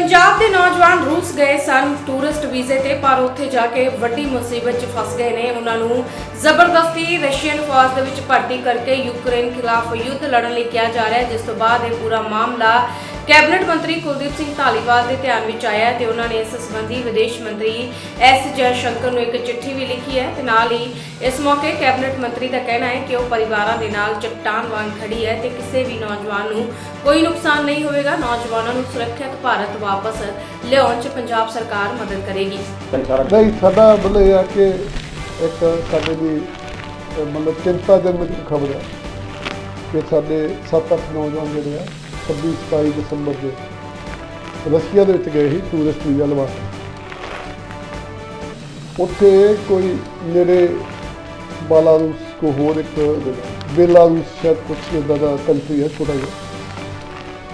ਪੰਜਾਬ ਦੇ ਨੌਜਵਾਨ ਰੂਸ ਗਏ ਸਨ ਟੂਰਿਸਟ ਵੀਜ਼ੇ ਤੇ, ਪਰ ਉੱਥੇ ਜਾ ਕੇ ਵੱਡੀ ਮੁਸੀਬਤ 'ਚ ਫਸ ਗਏ ਨੇ। ਉਹਨਾਂ ਨੂੰ ਜ਼ਬਰਦਸਤੀ ਰਸ਼ੀਅਨ ਫੌਜ ਦੇ ਵਿੱਚ ਭਰਤੀ ਕਰਕੇ ਯੂਕਰੇਨ ਖਿਲਾਫ ਯੁੱਧ ਲੜਨ ਲਈ ਕਿਹਾ ਜਾ ਰਿਹਾ ਹੈ, ਜਿਸ ਤੋਂ ਬਾਅਦ ਇਹ ਪੂਰਾ ਮਾਮਲਾ ਕੈਬਨਿਟ ਮੰਤਰੀ ਕੁਲਦੀਪ ਸਿੰਘ ਧਾਲੀਵਾਲ ਦੇ ਧਿਆਨ ਵਿੱਚ ਆਇਆ ਤੇ ਉਹਨਾਂ ਨੇ ਇਸ ਸੰਬੰਧੀ ਵਿਦੇਸ਼ ਮੰਤਰੀ ਐਸ ਜੈ ਸ਼ੰਕਰ ਨੂੰ ਇੱਕ ਚਿੱਠੀ ਵੀ ਲਿਖੀ ਹੈ ਤੇ ਨਾਲ ਹੀ ਇਸ ਮੌਕੇ ਕੈਬਨਿਟ ਮੰਤਰੀ ਦਾ ਕਹਿਣਾ ਹੈ ਕਿ ਉਹ ਪਰਿਵਾਰਾਂ ਦੇ ਨਾਲ ਚਟਾਨ ਵਾਂਗ ਖੜੀ ਹੈ ਤੇ ਕਿਸੇ ਵੀ ਨੌਜਵਾਨ ਨੂੰ ਕੋਈ ਨੁਕਸਾਨ ਨਹੀਂ ਹੋਵੇਗਾ। ਨੌਜਵਾਨਾਂ ਨੂੰ ਸੁਰੱਖਿਅਤ ਭਾਰਤ ਵਾਪਸ ਲਿਆਉਣ 'ਚ ਪੰਜਾਬ ਸਰਕਾਰ ਮਦਦ ਕਰੇਗੀ। ਨਹੀਂ, ਸਾਡਾ ਬਲੇ ਆ ਕਿ ਇੱਕ ਸਾਡੇ ਦੀ ਮਤਲਬ ਚਿੰਤਾਜਨਕ ਖਬਰ ਹੈ ਕਿ ਸਾਡੇ 7-8 ਨੌਜਵਾਨ ਜਿਹੜੇ ਆ 26-27 ਦਸੰਬਰ ਦੇ ਰਸ਼ੀਆ ਦੇ ਵਿੱਚ ਗਏ ਸੀ ਟੂਰਿਸਟ ਵੀਜ਼ਾ ਲਵਾ ਕੇ। ਉੱਥੇ ਕੋਈ ਨੇੜੇ ਬਾਲਾਰੂਸ ਕੋ ਹੋਰ ਇੱਕ ਬੇਲਾਰੂਸ ਸ਼ਾਇਦ ਕੁਛ ਇਦਾਂ ਦਾ ਕੰਟਰੀ ਹੈ, ਛੋਟਾ ਜਿਹਾ।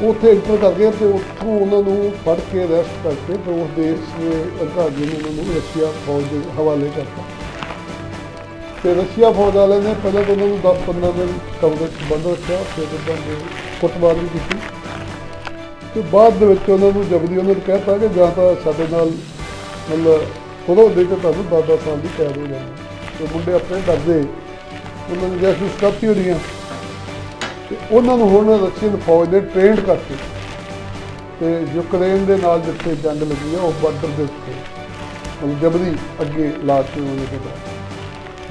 ਉੱਥੇ ਇੰਟਰ ਕਰ ਗਏ ਤੇ ਉੱਥੋਂ ਉਹਨਾਂ ਨੂੰ ਫੜ ਕੇ ਅਰੈਸਟ ਕਰਕੇ ਤੇ ਉਸ ਦੇਸ਼ ਦੇ ਅਧਿਕਾਰੀਆਂ ਨੇ ਉਹਨਾਂ ਨੂੰ ਰਸ਼ੀਆ ਫੌਜ ਦੇ ਹਵਾਲੇ ਕਰਤਾ। ਤੇ ਰਸ਼ੀਆ ਫੌਜ ਵਾਲਿਆਂ ਨੇ ਪਹਿਲਾਂ ਤਾਂ ਉਹਨਾਂ ਨੂੰ 10-15 ਦਿਨ ਕਮਰੇ 'ਚ ਬੰਦ ਰੱਖਿਆ, ਫਿਰ ਉਹਨਾਂ ਨੇ ਕੁੱਟਮਾਰ ਵੀ ਕੀਤੀ। ਤੇ ਬਾਅਦ ਦੇ ਵਿੱਚ ਉਹਨਾਂ ਨੂੰ ਜਬਰੀ ਉਹਨਾਂ ਨੂੰ ਕਹਿਤਾ ਕਿ ਜਾਂ ਤਾਂ ਸਾਡੇ ਨਾਲ ਮਤਲਬ ਖੁਦੋਂ ਦੇ ਕੇ ਤੁਹਾਨੂੰ 10-10 ਸਾਲ ਦੀ ਕੈਦ ਹੋ ਜਾਣੀ। ਤੇ ਮੁੰਡੇ ਆਪਣੇ ਡਰਦੇ ਉਹਨਾਂ ਨੂੰ ਜੈਸੀ ਸਟਾਪੀ ਰਹੀਆਂ ਤੇ ਉਹਨਾਂ ਨੂੰ ਹੁਣ ਰਸ਼ੀਅਨ ਫੌਜ ਨੇ ਟ੍ਰੇਨਡ ਕਰਕੇ ਤੇ ਯੂਕਰੇਨ ਦੇ ਨਾਲ ਜਿੱਥੇ ਜੰਗ ਲੱਗੀ ਆ, ਉਹ ਬਾਰਡਰ ਦੇ ਉੱਤੇ। ਜਬਰੀ ਅੱਗੇ ਲਾ ਕੇ ਉਹਨੇ ਕਿਹਾ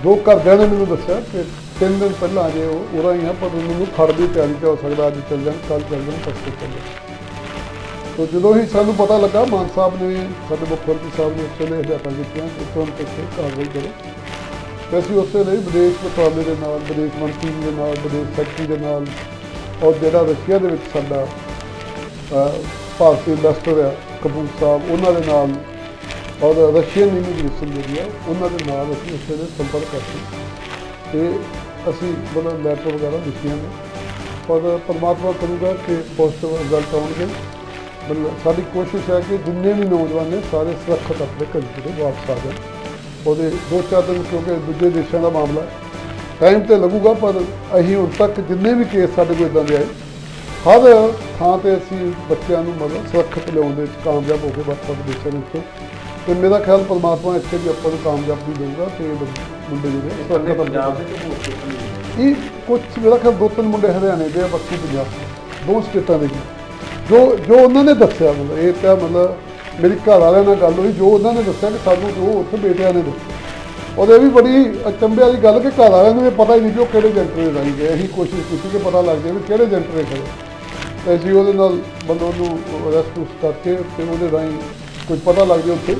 ਜੋ ਘਰਦਿਆਂ ਨੇ ਮੈਨੂੰ ਦੱਸਿਆ ਕਿ ਤਿੰਨ ਦਿਨ ਪਹਿਲਾਂ ਜੇ ਉਹ ਉਰਾਂ ਹੀ ਆ, ਪਰ ਉਹਨਾਂ ਨੂੰ ਖੜ ਦੀ ਤਿਆਰੀ 'ਚ ਹੋ ਸਕਦਾ ਅੱਜ ਚੱਲ ਜਾਣ ਕੱਲ ਚੱਲ ਜਾਣ, ਪਰਸੋਂ ਚੱਲ ਜਾਣ। ਤੋ ਜਦੋਂ ਹੀ ਸਾਨੂੰ ਪਤਾ ਲੱਗਾ, ਮਾਨ ਸਾਹਿਬ ਨੇ ਸਾਡੇ ਮੁੱਖ ਮੰਤਰੀ ਸਾਹਿਬ ਨੇ ਉਸੇ ਵੇਲੇ ਹਦਾਇਤਾਂ ਦਿੱਤੀਆਂ ਕਿ ਤੁਰੰਤ ਇੱਥੇ ਕਾਰਵਾਈ ਕਰੋ। ਤੇ ਅਸੀਂ ਉਸੇ ਲਈ ਵਿਦੇਸ਼ ਮੰਤਰਾਲੇ ਦੇ ਨਾਲ, ਵਿਦੇਸ਼ ਮੰਤਰੀ ਦੇ ਨਾਲ, ਵਿਦੇਸ਼ ਸੈਕਟਰੀ ਦੇ ਨਾਲ ਔਰ ਜਿਹੜਾ ਰਸ਼ੀਆ ਦੇ ਵਿੱਚ ਸਾਡਾ ਭਾਰਤੀ ਇਨਵੈਸਟਰ ਆ, ਕਪੂਰ ਸਾਹਿਬ, ਉਹਨਾਂ ਦੇ ਨਾਲ ਔਰ ਰਸ਼ੀਅਨ ਇਮੀਗ੍ਰੇਸ਼ਨ ਜਿਹੜੀ ਆ ਉਹਨਾਂ ਦੇ ਨਾਲ ਅਸੀਂ ਉਸੇ ਦੇ ਸੰਪਰਕ ਕਰਦੇ ਤੇ ਅਸੀਂ ਮਤਲਬ ਲੈਟਰ ਵਗੈਰਾ ਲਿਖੀਆਂ ਨੇ। ਔਰ ਪਰਮਾਤਮਾ ਕਰੂਗਾ ਕਿ ਪੋਜ਼ਿਟਿਵ ਰਿਜ਼ਲਟ ਆਉਣਗੇ। ਮਤਲਬ ਸਾਡੀ ਕੋਸ਼ਿਸ਼ ਹੈ ਕਿ ਜਿੰਨੇ ਵੀ ਨੌਜਵਾਨ ਨੇ ਸਾਰੇ ਸੁਰੱਖਿਅਤ ਆਪਣੇ ਘਰ ਜਿਹੜੇ ਵਾਪਸ ਆ ਜਾਣ। ਉਹਦੇ ਦੋ ਚਾਰ ਦਿਨ ਕਿਉਂਕਿ ਦੂਜੇ ਦੇਸ਼ਾਂ ਦਾ ਮਾਮਲਾ ਟਾਈਮ ਤੇ ਲੱਗੂਗਾ, ਪਰ ਅਸੀਂ ਹੁਣ ਤੱਕ ਜਿੰਨੇ ਵੀ ਕੇਸ ਸਾਡੇ ਕੋਲ ਇਦਾਂ ਦੇ ਆਏ, ਹਰ ਥਾਂ ਤੇ ਅਸੀਂ ਬੱਚਿਆਂ ਨੂੰ ਮਤਲਬ ਸੁਰੱਖਿਅਤ ਲਿਆਉਣ ਦੇ ਵਿੱਚ ਕਾਮਯਾਬ ਹੋ ਕੇ ਵੱਖ-ਵੱਖ ਦੇਸ਼ਾਂ ਦੇ ਵਿੱਚੋਂ। ਤੇ ਮੇਰਾ ਖਿਆਲ ਪਰਮਾਤਮਾ ਇੱਥੇ ਵੀ ਆਪਾਂ ਨੂੰ ਕਾਮਯਾਬੀ ਦੇਊਗਾ ਤੇ ਮੁੰਡੇ ਜਿਹੜੇ ਪੰਜਾਬ ਦੇ ਇਹ ਕੁਝ ਮੇਰਾ ਖਿਆਲ ਦੋ ਤਿੰਨ ਮੁੰਡੇ ਹਰਿਆਣੇ ਦੇ ਬਾਕੀ ਪੰਜਾਬ ਦੇ। ਸਟੇਟਾਂ ਦੇ। ਜੋ ਜੋ ਉਹਨਾਂ ਨੇ ਦੱਸਿਆ ਮਤਲਬ ਇਹ ਤਾਂ ਮਤਲਬ ਮੇਰੀ ਘਰ ਵਾਲਿਆਂ ਨਾਲ ਗੱਲ ਹੋਈ ਜੋ ਉਹਨਾਂ ਨੇ ਦੱਸਿਆ ਕਿ ਸਾਨੂੰ ਜੋ ਉੱਥੇ ਬੇਟਿਆਂ ਨੇ ਦੱਸਿਆ। ਉਹਦੇ ਵੀ ਬੜੀ ਅਚੰਭੇ ਵਾਲੀ ਗੱਲ ਕਿ ਘਰ ਵਾਲਿਆਂ ਨੂੰ ਇਹ ਪਤਾ ਹੀ ਨਹੀਂ ਕਿ ਉਹ ਕਿਹੜੇ ਏਜੰਟ ਦੇ ਰਾਹੀਂ ਗਏ। ਅਸੀਂ ਕੋਸ਼ਿਸ਼ ਕੀਤੀ ਕਿ ਪਤਾ ਲੱਗ ਜਾਏ ਵੀ ਕਿਹੜੇ ਏਜੰਟ ਦੇ ਖੜੇ ਤੇ ਅਸੀਂ ਉਹਦੇ ਨਾਲ ਬੰਦੋਂ ਨੂੰ ਰੈਸਕਿਊ ਕਰਕੇ ਤੇ ਉਹਦੇ ਰਾਹੀਂ ਕੁਝ ਪਤਾ ਲੱਗ ਜਾਏ ਉੱਥੇ।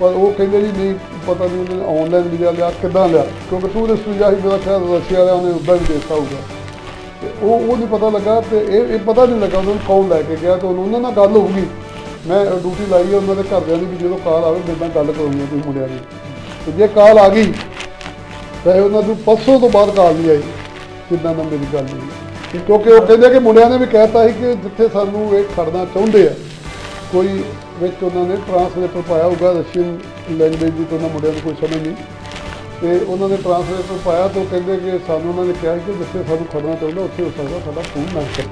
ਪਰ ਉਹ ਕਹਿੰਦੇ ਜੀ, ਨਹੀਂ, ਪਤਾ ਨਹੀਂ ਉਹਨੇ ਆਨਲਾਈਨ ਵੀਜ਼ਾ ਲਿਆ, ਕਿੱਦਾਂ ਲਿਆ? ਕਿਉਂਕਿ ਟੂਰਿਸਟ ਵੀਜ਼ਾ ਹੀ ਮੇਰਾ ਖਿਆਲ ਰਸ਼ੀਆ ਵਾਲਿਆਂ ਨੇ ਉੱਦਾਂ ਵੀ ਦੇਤਾ ਹੋਊਗਾ। ਤੇ ਉਹ ਉਹ ਨਹੀਂ ਪਤਾ ਲੱਗਾ ਤੇ ਇਹ ਇਹ ਪਤਾ ਨਹੀਂ ਲੱਗਾ ਉਹਨਾਂ ਨੂੰ ਕੌਣ ਲੈ ਕੇ ਗਿਆ ਤੇ ਉਹਨੂੰ ਉਹਨਾਂ ਨਾਲ ਗੱਲ ਹੋਊਗੀ ਮੈਂ ਡਿਊਟੀ ਲਾਈ ਹੈ ਉਹਨਾਂ ਦੇ ਘਰਦਿਆਂ ਦੀ ਵੀ ਜਦੋਂ ਕਾਲ ਆਵੇ, ਮੇਰੇ ਨਾਲ ਗੱਲ ਕਰੂੰਗੀ ਕੋਈ ਮੁੰਡਿਆਂ ਦੀ। ਤੇ ਜੇ ਕਾਲ ਆ ਗਈ, ਤਾਂ ਇਹ ਉਹਨਾਂ ਨੂੰ ਪਰਸੋਂ ਤੋਂ ਬਾਅਦ ਕਾਲ ਨਹੀਂ ਆਈ, ਜਿੱਦਾਂ ਦਾ ਮੇਰੀ ਗੱਲ ਹੋਈ। ਕਿਉਂਕਿ ਉਹ ਕਹਿੰਦੇ ਕਿ ਮੁੰਡਿਆਂ ਨੇ ਵੀ ਕਹਿਤਾ ਸੀ ਕਿ ਜਿੱਥੇ ਸਾਨੂੰ ਇਹ ਖੜਨਾ ਚਾਹੁੰਦੇ ਆ, ਕੋਈ ਵਿੱਚ ਉਹਨਾਂ ਨੇ ਟ੍ਰਾਂਸਲੇਟਰ ਪਾਇਆ ਹੋਊਗਾ ਰਸ਼ੀਅਨ ਲੈਂਗੁਏਜ ਦੀ ਤਾਂ ਉਹਨਾਂ ਮੁੰਡਿਆਂ ਨੂੰ ਕੋਈ ਸਮਝ ਨਹੀਂ। ਤੇ ਉਹਨਾਂ ਨੇ ਟ੍ਰਾਂਸਲੇਟਰ ਪਾਇਆ ਤਾਂ ਉਹ ਕਹਿੰਦੇ ਕਿ ਸਾਨੂੰ ਉਹਨਾਂ ਨੇ ਕਿਹਾ ਕਿ ਜਿੱਥੇ ਸਾਨੂੰ ਖੜਨਾ ਚਾਹੁੰਦਾ ਉੱਥੇ ਹੋ ਸਕਦਾ ਸਾਡਾ ਫੋਨ ਨਾ ਕਰੇ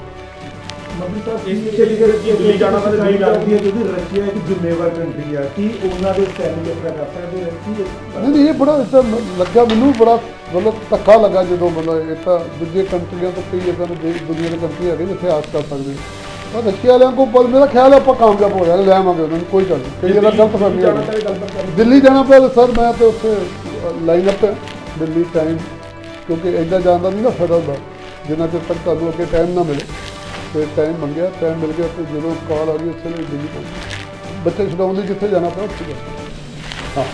ਮੰਤਰੀ ਸਾਹਿਬ ਇਸ ਕਿ ਦਿੱਲੀ ਜਾਣਾ ਤਾਂ ਜਾਣਾ। ਲੱਗਦੀ ਹੈ ਕਿਉਂਕਿ ਰਸ਼ੀਆ ਇੱਕ ਜ਼ਿੰਮੇਵਾਰ ਕੰਟਰੀ ਆ ਕੀ ਉਹਨਾਂ ਦੇ ਸੈਨਿਕ ਇਸ ਤਰ੍ਹਾਂ ਕਰ ਸਕਦੇ ਨਹੀਂ ਨਹੀਂ ਇਹ ਬੜਾ ਮ- ਲੱਗਾ ਮੈਨੂੰ ਬੜਾ ਮਤਲਬ ਧੱਕਾ ਲੱਗਾ ਜਦੋਂ ਮਤਲਬ ਇਹ ਤਾਂ ਦੂਜੇ ਕੰਟਰੀਆਂ ਤੋਂ ਕਈ ਇਦਾਂ ਦੇ ਦੁਨੀਆ ਦੇ ਕੰਟਰੀ ਹੈਗੇ ਜਿੱਥੇ ਆਸ ਕਰ ਸਕਦੇ ਪਰ ਰੱਖਿਆ ਵਾਲਿਆਂ ਕੋਲ ਪਰ ਮੇਰਾ ਖਿਆਲ ਹੈ ਆਪਾਂ ਕਾਮਯਾਬ ਹੋ ਜਾਣਾ ਲੈ ਆਵਾਂਗੇ ਉਹਨਾਂ ਨੂੰ ਕੋਈ ਗੱਲ ਨਹੀਂ ਕਈ ਜਗ੍ਹਾ ਗਲਤ ਫਹਿਮੀ ਕਰਨੀ ਦਿੱਲੀ ਜਾਣਾ ਪਿਆ ਸਰ ਮੈਂ ਤੇ ਉੱਥੇ ਲਾਈਨ ਅਪ ਦਿੱਲੀ ਟਾਈਮ ਕਿਉਂਕਿ ਇੱਦਾਂ ਜਾਣ ਦਾ ਨਹੀਂ ਨਾ ਫਾਇਦਾ ਹੁੰਦਾ। ਜਿੰਨਾ ਚਿਰ ਤੱਕ ਤੁਹਾਨੂੰ ਅੱਗੇ ਟਾਈਮ ਨਾ ਮਿਲੇ ਤੇ ਟਾਈਮ ਮੰਗਿਆ ਟਾਈਮ ਮਿਲ ਗਿਆ ਤੇ ਜਦੋਂ ਕਾਲ ਆ ਗਈ ਉਸੇ ਵੇਲੇ ਦਿੱਲੀ ਪਹੁੰਚ। ਬੱਚੇ ਛਡਾਉਣ ਲਈ ਜਿੱਥੇ ਜਾਣਾ ਪਿਆ ਉੱਥੇ ਜਾਣਾ। ਹਾਂ।